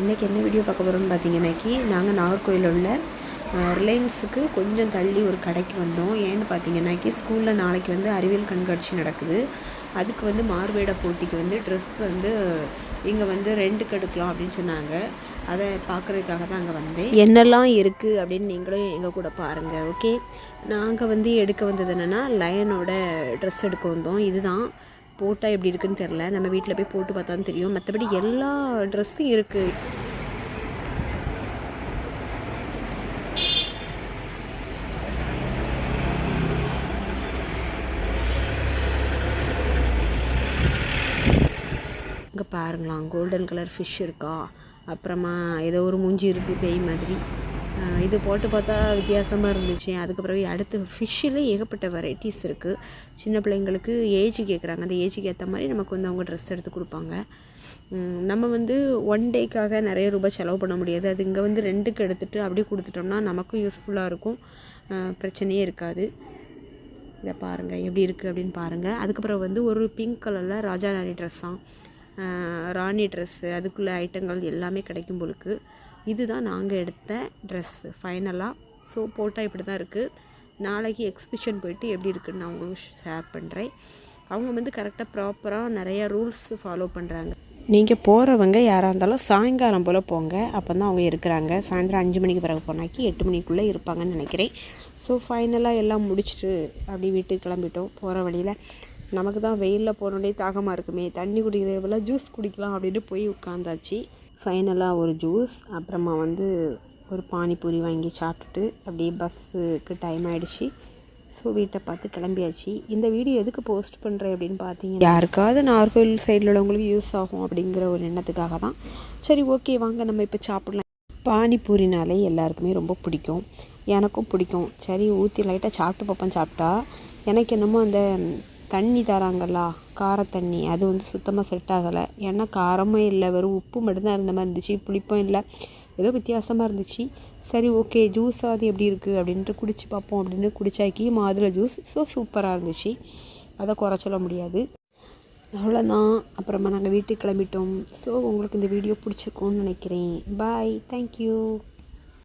இன்றைக்கி என்ன வீடியோ பார்க்க போகிறோம்னு பார்த்தீங்கன்னாக்கி நாங்கள் நாகர்கோயிலில் உள்ள ரிலையன்ஸுக்கு கொஞ்சம் தள்ளி ஒரு கடைக்கு வந்தோம். ஏன்னு பார்த்தீங்கன்னாக்கி ஸ்கூலில் நாளைக்கு வந்து அறிவியல் கண்காட்சி நடக்குது. அதுக்கு வந்து மார்வேட போட்டிக்கு வந்து ட்ரெஸ் வந்து இங்கே வந்து ரெண்டுக்கு எடுக்கலாம் அப்படின்னு சொன்னாங்க. அதை பார்க்குறதுக்காக தான் அங்கே வந்தேன். என்னெல்லாம் இருக்குது அப்படின்னு நீங்களும் எங்கள் கூட பாருங்கள் ஓகே நாங்கள் வந்து எடுக்க வந்தது என்னென்னா லயனோட ட்ரெஸ் எடுக்க வந்தோம். இதுதான். போட்டால் எப்படி இருக்குன்னு தெரில நம்ம வீட்டில் போய் போட்டு பார்த்தா தெரியும். மற்றபடி எல்லா ட்ரெஸ்ஸும் இருக்குது இங்கே பாருங்களா கோல்டன் கலர் ஃபிஷ் இருக்கா. அப்புறமா ஏதோ ஒரு மூஞ்சி இருக்குது பேய் மாதிரி. இது போட்டு பார்த்தா வித்தியாசமாக இருந்துச்சு. அதுக்கப்புறம் அடுத்து ஃபிஷ்ஷில் ஏகப்பட்ட வெரைட்டிஸ் இருக்குது சின்ன பிள்ளைங்களுக்கு ஏஜ் கேட்குறாங்க அந்த ஏஜுக்கு ஏற்ற மாதிரி நமக்கு வந்து அவங்க ட்ரெஸ் எடுத்து கொடுப்பாங்க. நம்ம வந்து ஒன் டேக்காக நிறைய ரூபாய் செலவு பண்ண முடியாது. அது இங்கே வந்து ரெண்டுக்கு எடுத்துகிட்டு அப்படியே கொடுத்துட்டோம்னா நமக்கும் யூஸ்ஃபுல்லாக இருக்கும். பிரச்சனையே இருக்காது. இதை பாருங்கள் எப்படி இருக்குது அப்படின்னு பாருங்கள் அதுக்கப்புறம் வந்து ஒரு பிங்க் கலரில் ராஜா ராணி ட்ரெஸ்ஸாம் ராணி ட்ரெஸ்ஸு அதுக்குள்ள ஐட்டங்கள் எல்லாமே கிடைக்கும் போலுக்கு. இதுதான் நாங்கள் எடுத்த ட்ரெஸ்ஸு ஃபைனலாக ஸோ போட்டால் இப்படி தான் இருக்குது நாளைக்கு எக்ஸிபிஷன் போயிட்டு எப்படி இருக்குன்னு நான் உங்களுக்கு ஷேர் பண்ணுறேன் அவங்க வந்து கரெக்டாக ப்ராப்பராக நிறையா ரூல்ஸ் ஃபாலோ பண்ணுறாங்க நீங்கள் போகிறவங்க யாராக இருந்தாலும் சாயங்காலம் போல் போங்க. அப்போ தான் அவங்க இருக்கிறாங்க. சாயந்தரம் அஞ்சு மணிக்கு பிறகு போனாக்கி எட்டு மணிக்குள்ளே இருப்பாங்கன்னு நினைக்கிறேன். ஸோ ஃபைனலாக எல்லாம் முடிச்சுட்டு அப்படி வீட்டுக்கு கிளம்பிட்டோம். போகிற வழியில் நமக்கு தான் வெயிலில் போனோடனே தாகமாக இருக்குமே. தண்ணி குடிக்கிறவெல்லாம் ஜூஸ் குடிக்கலாம் அப்படின்னு போய் உட்காந்தாச்சு ஃபைனலாக ஒரு ஜூஸ் அப்புறமா வந்து ஒரு பானிபூரி வாங்கி சாப்பிட்டுட்டு அப்படியே பஸ்ஸுக்கு டைம் ஆகிடுச்சு ஸோ வீட்டை பார்த்து கிளம்பியாச்சு. இந்த வீடியோ எதுக்கு போஸ்ட் பண்ணுறேன் அப்படின்னு பார்த்தீங்க யாருக்காவது நார்கோயில் சைடில் உள்ளவங்களுக்கு யூஸ் ஆகும் அப்படிங்கிற ஒரு எண்ணத்துக்காக தான். சரி ஓகே வாங்க நம்ம இப்போ சாப்பிடலாம். பானிபூரினாலே எல்லாருக்குமே ரொம்ப பிடிக்கும். எனக்கும் பிடிக்கும். சரி ஊற்றி லைட்டாக சாப்பிட்டு பார்ப்பேன் சாப்பிட்டா. எனக்கு என்னமோ அந்த தண்ணி தராங்களா? கார தண்ணி. அது வந்து சுத்தமாக செட் ஆகலை. ஏன்னா காரமும் இல்லை. வெறும் உப்பு மட்டும்தான் இருந்த மாதிரி இருந்துச்சு. புளிப்பும் இல்லை. ஏதோ வித்தியாசமாக இருந்துச்சு. சரி ஓகே ஜூஸ் அது எப்படி இருக்குது அப்படின்ட்டு குடிச்சு பார்ப்போம் அப்படின்னு குடிச்சாக்கி மாதுளை ஜூஸ் ஸோ சூப்பராக இருந்துச்சு. அதை குறை சொல்ல முடியாது. அவ்வளோதான் அப்புறமா நாங்கள் வீட்டுக்கு கிளம்பிட்டோம். ஸோ உங்களுக்கு இந்த வீடியோ பிடிச்சிருக்கோன்னு நினைக்கிறேன். Bye thank you